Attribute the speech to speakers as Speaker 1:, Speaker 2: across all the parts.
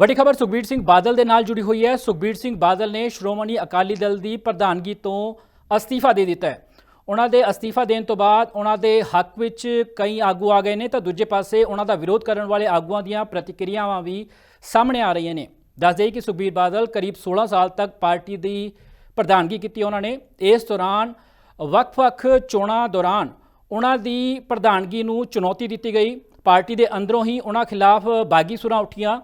Speaker 1: ਵੱਡੀ ਖਬਰ ਸੁਖਬੀਰ ਸਿੰਘ ਬਾਦਲ ਦੇ ਨਾਲ ਜੁੜੀ ਹੋਈ ਹੈ। ਸੁਖਬੀਰ ਸਿੰਘ ਬਾਦਲ ਨੇ ਸ਼੍ਰੋਮਣੀ ਅਕਾਲੀ ਦਲ ਦੀ ਪ੍ਰਧਾਨਗੀ ਤੋਂ ਅਸਤੀਫਾ ਦੇ ਦਿੱਤਾ ਹੈ। ਉਹਨਾਂ ਦੇ ਅਸਤੀਫਾ ਦੇਣ ਤੋਂ ਬਾਅਦ ਉਹਨਾਂ ਦੇ ਹੱਕ ਵਿੱਚ ਕਈ ਆਗੂ ਆ ਗਏ ਨੇ ਤਾਂ ਦੂਜੇ ਪਾਸੇ ਉਹਨਾਂ ਦਾ ਵਿਰੋਧ ਕਰਨ ਵਾਲੇ ਆਗੂਆਂ ਦੀਆਂ ਪ੍ਰਤੀਕਿਰਿਆਵਾਂ ਵੀ ਸਾਹਮਣੇ ਆ ਰਹੀਆਂ ਨੇ। ਦੱਸ ਦੇਈ ਕਿ ਸੁਖਬੀਰ ਬਾਦਲ ਕਰੀਬ 16 ਸਾਲ ਤੱਕ ਪਾਰਟੀ ਦੀ ਪ੍ਰਧਾਨਗੀ ਕੀਤੀ ਉਹਨਾਂ ਨੇ। ਇਸ ਦੌਰਾਨ ਵੱਖ-ਵੱਖ ਚੋਣਾਂ ਦੌਰਾਨ ਉਹਨਾਂ ਦੀ ਪ੍ਰਧਾਨਗੀ ਨੂੰ ਚੁਣੌਤੀ ਦਿੱਤੀ ਗਈ। ਪਾਰਟੀ ਦੇ ਅੰਦਰੋਂ ਹੀ ਉਹਨਾਂ ਖਿਲਾਫ ਬਾਗੀ ਸੁਰਾਂ ਉੱਠੀਆਂ।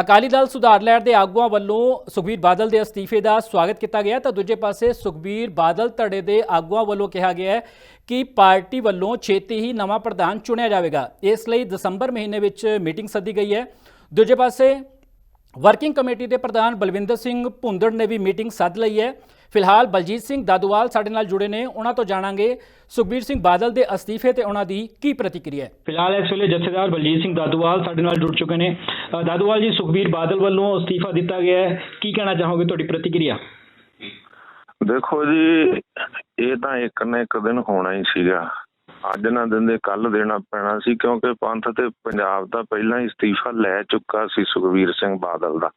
Speaker 1: ਅਕਾਲੀ ਦਲ ਸੁਧਾਰ ਲਹਿਰ ਦੇ ਆਗੂਆਂ ਵੱਲੋਂ ਸੁਖਬੀਰ ਬਾਦਲ ਦੇ ਅਸਤੀਫੇ ਦਾ ਸਵਾਗਤ ਕੀਤਾ ਗਿਆ ਤਾਂ ਦੂਜੇ ਪਾਸੇ ਸੁਖਬੀਰ ਬਾਦਲ ਧੜੇ ਦੇ ਆਗੂਆਂ ਵੱਲੋਂ ਕਿਹਾ ਗਿਆ ਹੈ ਕਿ ਪਾਰਟੀ ਵੱਲੋਂ ਛੇਤੀ ਹੀ ਨਵਾਂ ਪ੍ਰਧਾਨ ਚੁਣਿਆ ਜਾਵੇਗਾ। ਇਸ ਲਈ ਦਸੰਬਰ ਮਹੀਨੇ ਵਿੱਚ ਮੀਟਿੰਗ ਸੱਦੀ ਗਈ ਹੈ। ਦੂਜੇ ਪਾਸੇ ਵਰਕਿੰਗ ਕਮੇਟੀ ਦੇ ਪ੍ਰਧਾਨ ਬਲਵਿੰਦਰ ਸਿੰਘ ਭੁੰਦੜ ਨੇ ਵੀ ਮੀਟਿੰਗ ਸੱਦ ਲਈ ਹੈ। ਫਿਲਹਾਲ ਬਲਜੀਤ ਸਿੰਘ ਦਾਦੂਵਾਲ ਸਾਡੇ ਨਾਲ ਜੁੜੇ ਨੇ। ਉਹਨਾਂ ਤੋਂ ਜਾਣਾਂਗੇ ਸੁਖਬੀਰ ਸਿੰਘ ਬਾਦਲ ਦੇ ਅਸਤੀਫੇ ਤੇ ਉਹਨਾਂ ਦੀ ਕੀ ਪ੍ਰਤੀਕਿਰਿਆ ਹੈ।
Speaker 2: ਫਿਲਹਾਲ ਇਸ ਵੇਲੇ ਜਥੇਦਾਰ ਬਲਜੀਤ ਸਿੰਘ ਦਾਦੂਵਾਲ ਸਾਡੇ ਨਾਲ ਜੁੜ ਚੁੱਕੇ ਨੇ। ਦਾਦੂਵਾਲ ਜੀ ਸੁਖਬੀਰ ਬਾਦਲ ਵੱਲੋਂ ਅਸਤੀਫਾ ਦਿੱਤਾ ਗਿਆ ਹੈ। ਕੀ ਕਹਿਣਾ ਚਾਹੋਗੇ ਤੁਹਾਡੀ ਪ੍ਰਤੀਕਿਰਿਆ?
Speaker 3: ਦੇਖੋ ਜੀ ਇਹ ਤਾਂ ਇੱਕ ਨਾ ਇੱਕ ਦਿਨ ਹੋਣਾ ਹੀ ਸੀਗਾ। ਅੱਜ ਨਾ ਦਿੰਦੇ ਕੱਲ ਦੇਣਾ ਪੈਣਾ ਸੀ ਕਿਉਂਕਿ ਪੰਥ ਤੇ ਪੰਜਾਬ ਦਾ ਪਹਿਲਾਂ ਹੀ ਅਸਤੀਫਾ ਲੈ ਚੁੱਕਾ ਸੀ ਸੁਖਵੀਰ ਸਿੰਘ ਬਾਦਲ ਦਾ।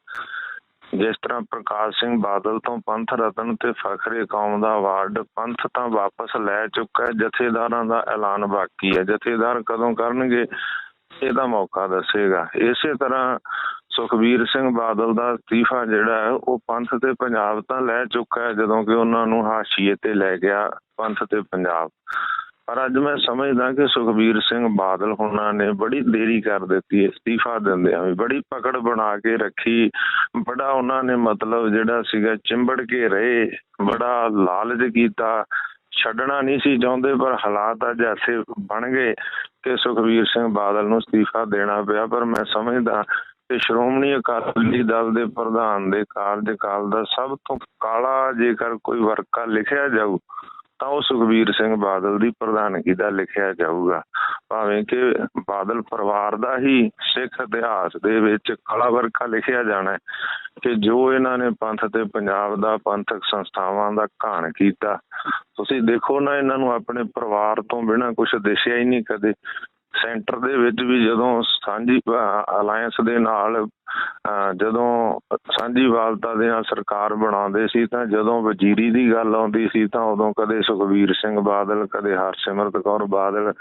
Speaker 3: ਜਿਸ ਤਰ੍ਹਾਂ ਪ੍ਰਕਾਸ਼ ਸਿੰਘ ਬਾਦਲ ਤੋਂ ਪੰਥ ਰਤਨ ਤੇ ਫਖਰੇ ਕੌਮ ਦਾ ਅਵਾਰਡ ਪੰਥ ਤਾਂ ਵਾਪਸ ਲੈ ਚੁੱਕਾ ਹੈ, ਜਥੇਦਾਰਾਂ ਦਾ ਐਲਾਨ ਬਾਕੀ ਹੈ। ਜਥੇਦਾਰ ਕਦੋਂ ਕਰਨਗੇ, ਇਹਦਾ ਮੌਕਾ ਦੱਸੇਗਾ। ਇਸੇ ਤਰ੍ਹਾਂ ਸੁਖਬੀਰ ਸਿੰਘ ਬਾਦਲ ਦਾ ਅਸਤੀਫਾ ਜਿਹੜਾ ਹੈ, ਉਹ ਪੰਥ ਤੇ ਪੰਜਾਬ ਤਾਂ ਲੈ ਚੁੱਕਾ ਹੈ, ਜਦੋਂ ਕਿ ਉਹਨਾਂ ਨੂੰ ਹਾਸ਼ੀਏ ਤੇ ਲੈ ਗਿਆ ਪੰਥ ਤੇ ਪੰਜਾਬ। ਪਰ ਅੱਜ ਮੈਂ ਸਮਝਦਾ ਕਿ ਸੁਖਬੀਰ ਸਿੰਘ ਬਾਦਲ ਹੁਣਾਂ ਨੇ ਬੜੀ ਦੇਰੀ ਕਰ ਦਿੱਤੀ, ਅਸਤੀਫਾ ਦਿੰਦਿਆਂ ਵੀ, ਬੜੀ ਪਕੜ ਬਣਾ ਕੇ ਰੱਖੀ। ਬੜਾ ਉਹਨਾਂ ਨੇ ਮਤਲਬ ਜਿਹੜਾ ਸੀਗਾ ਚਿੰਬੜ ਕੇ ਰਹੇ, ਬੜਾ ਲਾਲਚ ਕੀਤਾ। ਛੱਡਣਾ ਨਹੀਂ ਸੀ ਚਾਹੁੰਦੇ, ਪਰ ਹਾਲਾਤ ਅੱਜ ਐਸੇ ਬਣ ਗਏ ਕਿ ਸੁਖਬੀਰ ਸਿੰਘ ਬਾਦਲ ਨੂੰ ਅਸਤੀਫਾ ਦੇਣਾ ਪਿਆ। ਪਰ ਮੈਂ ਸਮਝਦਾ ਕਿ ਸ਼੍ਰੋਮਣੀ ਅਕਾਲੀ ਦਲ ਦੇ ਪ੍ਰਧਾਨ ਦੇ ਕਾਰਜਕਾਲ ਦਾ ਸਭ ਤੋਂ ਕਾਲਾ ਜੇਕਰ ਕੋਈ ਵਰਕਾ ਲਿਖਿਆ ਜਾਊ ਤਾਂ ਉਹ ਸੁਖਬੀਰ ਸਿੰਘ ਬਾਦਲ ਦੀ ਪ੍ਰਧਾਨਗੀ ਦਾ ਲਿਖਿਆ ਜਾਊਗਾ। ਭਾਵੇਂ ਕਿ ਬਾਦਲ ਪਰਿਵਾਰ ਦਾ ਹੀ ਸਿੱਖ ਇਤਿਹਾਸ ਦੇ ਵਿੱਚ ਕਲਾ ਵਰਕਾ ਲਿਖਿਆ ਜਾਣਾ ਹੈ ਕਿ ਜੋ ਇਹਨਾਂ ਨੇ ਪੰਥ ਤੇ ਪੰਜਾਬ ਦਾ ਪੰਥਕ ਸੰਸਥਾਵਾਂ ਦਾ ਘਾਣ ਕੀਤਾ, ਤੁਸੀਂ ਦੇਖੋ ਨਾ ਇਹਨਾਂ ਨੂੰ ਆਪਣੇ ਪਰਿਵਾਰ ਤੋਂ ਬਿਨਾਂ ਕੁਝ ਦਿਸਿਆ ਹੀ ਨਹੀਂ ਕਦੇ। ਸੈਂਟਰ ਦੇ ਵਿੱਚ ਵੀ ਜਦੋਂ ਸਾਂਝੀ ਅਲਾਈਅੰਸ ਦੇ ਨਾਲ ਜਦੋਂ ਸਾਂਝੀ ਦੇ ਨਾਲ ਸਰਕਾਰ ਬਣਾਉਂਦੇ ਸੀ ਤਾਂ ਜਦੋਂ ਵਜ਼ੀਰੀ ਦੀ ਗੱਲ ਆਉਂਦੀ ਸੀ ਤਾਂ ਉਦੋਂ ਕਦੇ ਸੁਖਬੀਰ ਸਿੰਘ ਬਾਦਲ, ਕਦੇ ਹਰਸਿਮਰਤ ਕੌਰ ਬਾਦਲ,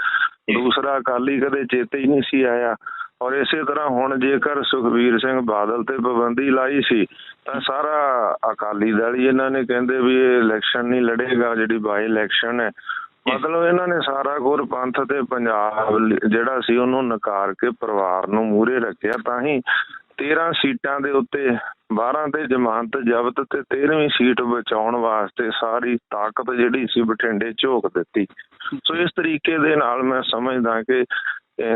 Speaker 3: ਦੂਸਰਾ ਅਕਾਲੀ ਕਦੇ ਚੇਤੇ ਹੀ ਨਹੀਂ ਸੀ ਆਇਆ। ਔਰ ਇਸੇ ਤਰ੍ਹਾਂ ਹੁਣ ਜੇਕਰ ਸੁਖਬੀਰ ਸਿੰਘ ਬਾਦਲ ਤੇ ਪਾਬੰਦੀ ਲਾਈ ਸੀ, ਤਾਂ ਸਾਰਾ ਅਕਾਲੀ ਦਲ ਹੀ ਇਹਨਾਂ ਨੇ ਕਹਿੰਦੇ ਵੀ ਇਹ ਇਲੈਕਸ਼ਨ ਨਹੀਂ ਲੜੇਗਾ, ਜਿਹੜੀ ਬਾਈ ਇਲੈਕਸ਼ਨ ਹੈ ਮਤਲਬ ਇਹਨਾਂ ਨੇ ਸਾਰਾ ਗੁਰ ਪੰਥ ਤੇ ਪੰਜਾਬ ਜਿਹੜਾ ਸੀ ਉਹਨੂੰ ਨਕਾਰ ਕੇ ਪਰਿਵਾਰ ਨੂੰ ਮੂਹਰੇ ਰੱਖਿਆ ਤਾਂ ਹੀ 13 ਸੀਟਾਂ ਦੇ ਉੱਤੇ 12 ਤੇ ਜ਼ਮਾਨਤ ਜ਼ਬਤ ਤੇ 13ਵੀਂ ਸੀਟ ਬਚਾਉਣ ਵਾਸਤੇ ਸਾਰੀ ਤਾਕਤ ਜਿਹੜੀ ਸੀ ਬਠਿੰਡੇ ਝੋਕ ਦਿੱਤੀ। ਸੋ ਇਸ ਤਰੀਕੇ ਦੇ ਨਾਲ ਮੈਂ ਸਮਝਦਾ ਕਿ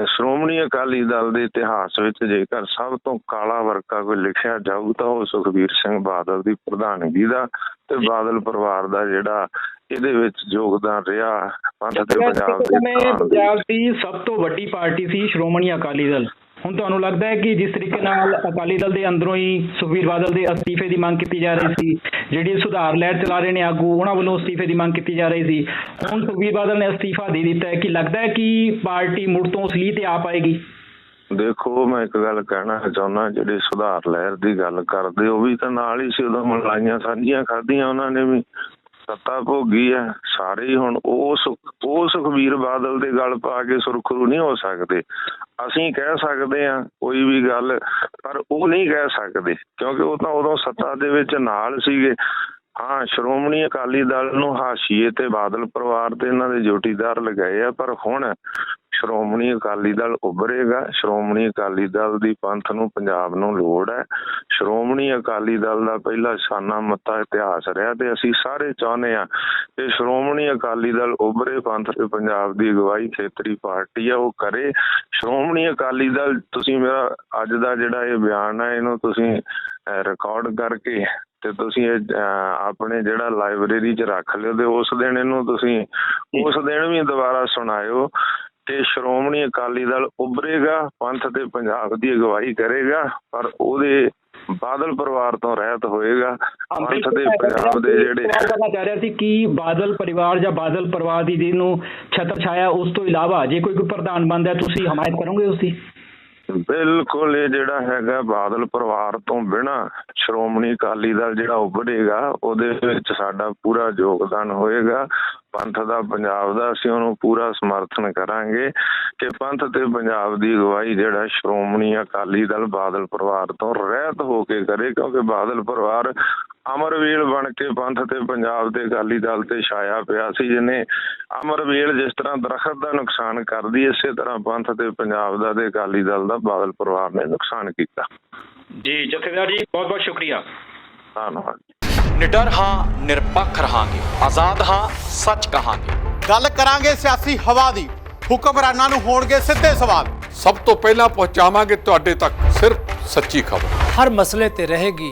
Speaker 3: ਸ਼੍ਰੋਮਣੀ ਅਕਾਲੀ ਦਲ ਦੇ ਇਤਿਹਾਸ ਵਿੱਚ ਜੇਕਰ ਸਭ ਤੋਂ ਕਾਲਾ ਵਰਕਾ ਕੋਈ ਲਿਖਿਆ ਜਾਊ ਤਾਂ ਉਹ ਸੁਖਬੀਰ ਸਿੰਘ ਬਾਦਲ ਦੀ ਪ੍ਰਧਾਨਗੀ ਦਾ ਤੇ ਬਾਦਲ ਪਰਿਵਾਰ ਦਾ ਜਿਹੜਾ ਇਹਦੇ ਵਿੱਚ ਯੋਗਦਾਨ ਰਿਹਾ। ਪੰਥ ਤੇ ਪੰਜਾਬ ਦੇ
Speaker 2: ਸਮੇਂ
Speaker 3: ਦੇ।
Speaker 2: ਪੰਜਾਬ ਦੀ ਸਭ ਤੋਂ ਵੱਡੀ ਪਾਰਟੀ ਸੀ ਸ਼੍ਰੋਮਣੀ ਅਕਾਲੀ ਦਲ। ਹੁਣ ਤੁਹਾਨੂੰ ਲੱਗਦਾ ਹੈ ਕਿ ਜਿਸ ਤਰੀਕੇ ਨਾਲ ਅਕਾਲੀ ਦਲ ਦੇ ਅੰਦਰੋਂ ਹੀ ਸੁਖਬੀਰ ਬਾਦਲ ਦੇ ਅਸਤੀਫੇ ਦੀ ਮੰਗ ਕੀਤੀ ਜਾ ਰਹੀ ਸੀ ਜਿਹੜੀ ਸੁਧਾਰ ਲਹਿਰ ਚਲਾ ਰਹੇ ਨੇ ਆਗੂ ਉਹਨਾਂ ਵੱਲੋਂ ਅਸਤੀਫੇ ਦੀ ਮੰਗ ਕੀਤੀ ਜਾ ਰਹੀ ਸੀ। ਹੁਣ ਸੁਖਬੀਰ ਬਾਦਲ ਨੇ ਅਸਤੀਫਾ ਦੇ ਦਿੱਤਾ ਹੈ। ਕਿ ਲੱਗਦਾ ਹੈ ਕਿ ਪਾਰਟੀ ਮੁੜ ਤੋਂ ਅਸਲੀ ਤੇ ਆ ਪਾਏਗੀ?
Speaker 3: ਦੇਖੋ ਮੈਂ ਇੱਕ ਗੱਲ ਕਹਿਣਾ ਚਾਹੁੰਦਾ ਜਿਹੜੇ ਸੁਧਾਰ ਲਹਿਰ ਦੀ ਗੱਲ ਕਰਦੇ ਉਹ ਵੀ ਤਾਂ ਨਾਲ ਹੀ ਸੀ ਉਦੋਂ ਮਲਾਈਆਂ ਸਾਂਝੀਆਂ ਖਾਧੀਆਂ ਉਹਨਾਂ ਨੇ ਵੀ। ਸੱਤਾ ਭੋਗੀ ਹੈ ਸਾਰੇ ਹੁਣ ਉਹ ਸੁਖ- ਉਹ ਸੁਖਬੀਰ ਬਾਦਲ ਦੇ ਗਲ ਪਾ ਕੇ ਸੁਰਖਰੂ ਨਹੀਂ ਹੋ ਸਕਦੇ। ਅਸੀਂ ਕਹਿ ਸਕਦੇ ਹਾਂ ਕੋਈ ਵੀ ਗੱਲ, ਪਰ ਉਹ ਨਹੀਂ ਕਹਿ ਸਕਦੇ, ਕਿਉਂਕਿ ਉਹ ਤਾਂ ਉਦੋਂ ਸੱਤਾ ਦੇ ਵਿੱਚ ਨਾਲ ਸੀਗੇ। ਹਾਂ, ਸ਼੍ਰੋਮਣੀ ਅਕਾਲੀ ਦਲ ਨੂੰ ਹਾਸ਼ੀਏ ਤੇ ਬਾਦਲ ਪਰਿਵਾਰ ਤੇ ਇਹਨਾਂ ਦੇ ਜੋਟੀਦਾਰ ਲਗਾਏ ਆ, ਪਰ ਹੁਣ ਸ਼੍ਰੋਮਣੀ ਅਕਾਲੀ ਦਲ ਉੱਭਰੇਗਾ। ਸ਼੍ਰੋਮਣੀ ਅਕਾਲੀ ਦਲ ਦੀ ਪੰਥ ਨੂੰ, ਪੰਜਾਬ ਨੂੰ ਲੋੜ ਹੈ। ਸ਼੍ਰੋਮਣੀ ਅਕਾਲੀ ਦਲ ਦਾ ਪਹਿਲਾ ਸ਼ਾਨਾ ਮੱਤਾ ਇਤਿਹਾਸ ਰਿਹਾ ਤੇ ਅਸੀਂ ਸਾਰੇ ਚਾਹੁੰਦੇ ਆ ਕਿ ਸ਼੍ਰੋਮਣੀ ਅਕਾਲੀ ਦਲ ਉੱਭਰੇ ਪੰਥ ਤੇ ਪੰਜਾਬ ਦੀ ਅਗਵਾਈ ਖੇਤਰੀ ਪਾਰਟੀ ਆ, ਉਹ ਕਰੇ। ਸ਼੍ਰੋਮਣੀ ਅਕਾਲੀ ਦਲ, ਤੁਸੀਂ ਮੇਰਾ ਅੱਜ ਦਾ ਜਿਹੜਾ ਇਹ ਬਿਆਨ ਹੈ, ਇਹਨੂੰ ਤੁਸੀਂ ਰਿਕਾਰਡ ਕਰਕੇ ਤੇ ਤੁਸੀਂ ਇਹ ਆਪਣੇ ਜਿਹੜਾ ਲਾਇਬ੍ਰੇਰੀ 'ਚ ਰੱਖ ਲਿਓ ਤੇ ਉਸ ਦਿਨ ਇਹਨੂੰ ਤੁਸੀਂ ਉਸ ਦਿਨ ਵੀ ਦੁਬਾਰਾ ਸੁਣਾਇਓ ਕਿ ਸ਼੍ਰੋਮਣੀ ਅਕਾਲੀ ਦਲ ਉੱਭਰੇਗਾ ਪੰਥ ਤੇ ਪੰਜਾਬ ਦੀ ਅਗਵਾਈ ਕਰੇਗਾ ਪਰ ਉਹਦੇ ਬਾਦਲ ਪਰਿਵਾਰ ਤੋਂ ਰਹਿਤ ਹੋਏਗਾ। ਪੰਥ ਤੇ ਪੰਜਾਬ ਦੇ ਜਿਹੜੇ
Speaker 2: ਕਰਨਾ ਚਾਹ ਰਿਹਾ ਸੀ ਕਿ ਬਾਦਲ ਪਰਿਵਾਰ ਜਾਂ ਬਾਦਲ ਪਰਿਵਾਰ ਦੀ ਜਿਹਨੂੰ ਛਤਰ ਛਾਇਆ ਉਸ ਤੋਂ ਇਲਾਵਾ ਜੇ ਕੋਈ ਕੋਈ ਪ੍ਰਧਾਨ ਬਣਦਾ ਹੈ, ਤੁਸੀਂ ਹਮਾਇਤ ਕਰੋਗੇ ਉਸ ਦੀ?
Speaker 3: ਬਿਲਕੁਲ ਇਹ ਜਿਹੜਾ ਹੈਗਾ ਬਾਦਲ ਪਰਿਵਾਰ ਤੋਂ ਬਿਨਾ ਸ਼੍ਰੋਮਣੀ ਅਕਾਲੀ ਦਲ ਜਿਹੜਾ ਉੱਭਰੇਗਾ, ਉਹਦੇ ਵਿੱਚ ਸਾਡਾ ਪੂਰਾ ਯੋਗਦਾਨ ਹੋਏਗਾ। ਪੰਥ ਦਾ, ਪੰਜਾਬ ਦਾ ਅਸੀਂ ਉਹਨੂੰ ਪੂਰਾ ਸਮਰਥਨ ਕਰਾਂਗੇ ਕਿ ਪੰਥ ਤੇ ਪੰਜਾਬ ਦੀ ਅਗਵਾਈ ਜਿਹੜਾ ਸ਼੍ਰੋਮਣੀ ਅਕਾਲੀ ਦਲ ਬਾਦਲ ਪਰਿਵਾਰ ਤੋਂ ਰਹਿਤ ਹੋ ਕੇ ਕਰੇ, ਕਿਉਂਕਿ ਬਾਦਲ ਪਰਿਵਾਰ ਅਮਰਵੀਲ ਬਣ ਕੇ ਪੰਥ ਤੇ ਪੰਜਾਬ ਦੇ ਅਕਾਲੀ ਦਲ ਤੇ ਛਾਇਆ ਪਿਆ ਸੀ ਜਿਹਨੇ ਅਮਰਵੀਲ ਜਿਸ ਤਰ੍ਹਾਂ ਦਰਖਤ ਦਾ ਨੁਕਸਾਨ ਕਰਦੀ ਇਸੇ ਤਰ੍ਹਾਂ ਪੰਥ ਤੇ ਪੰਜਾਬ ਦਾ ਤੇ ਅਕਾਲੀ ਦਲ ਦਾ ਬਾਦਲ ਪਰਿਵਾਰ ਨੇ ਨੁਕਸਾਨ ਕੀਤਾ।
Speaker 2: ਜੀ ਜਥੇਦਾਰ ਜੀ ਬਹੁਤ ਬਹੁਤ ਸ਼ੁਕਰੀਆ।
Speaker 3: ਧੰਨਵਾਦ।
Speaker 4: ਨਿਡਰ ਹਾਂ ਨਿਰਪੱਖ ਰਹਾਂਗੇ। ਆਜ਼ਾਦ ਹਾਂ ਸੱਚ ਕਹਾਂਗੇ।
Speaker 5: ਗੱਲ ਕਰਾਂਗੇ ਸਿਆਸੀ ਹਵਾ ਦੀ। ਹੁਕਮਰਾਨਾਂ ਨੂੰ ਹੋਣਗੇ ਸਿੱਧੇ ਸਵਾਲ।
Speaker 6: ਸਭ ਤੋਂ ਪਹਿਲਾਂ ਪਹੁੰਚਾਵਾਂਗੇ ਤੁਹਾਡੇ ਤੱਕ ਸਿਰਫ ਸੱਚੀ ਖਬਰ।
Speaker 7: ਹਰ ਮਸਲੇ ਤੇ ਰਹੇਗੀ